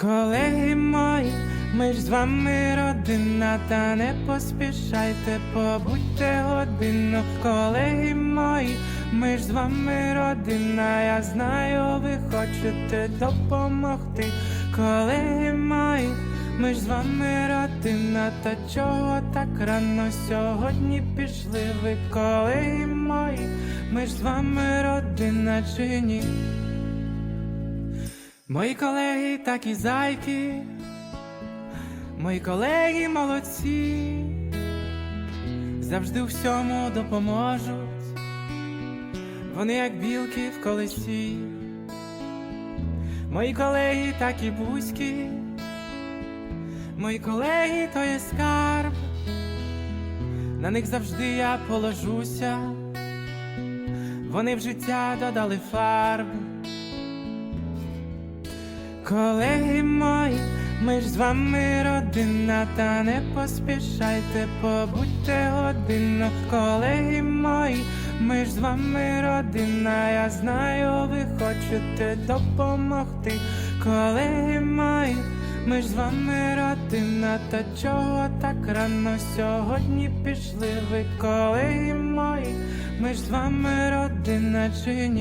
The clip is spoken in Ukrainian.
Колеги мої, ми ж з вами родина, та не поспішайте, побудьте годину. Колеги мої, ми ж з вами родина, я знаю, ви хочете допомогти. Колеги мої, ми ж з вами родина, та чого так рано сьогодні пішли ви, колеги мої, ми ж з вами родина чи ні? Мої колеги такі зайки, мої колеги молодці, завжди всьому допоможуть, вони як білки в колесі, мої колеги такі бузькі, мої колеги то є скарб, на них завжди я положуся, вони в життя додали фарб. Колеги мої, ми ж з вами родина, та не поспішайте, побудьте годину. Колеги мої, ми ж з вами родина, я знаю, ви хочете допомогти. Колеги мої, ми ж з вами родина, та чого так рано сьогодні пішли ви, колеги мої, ми ж з вами родина чи ні?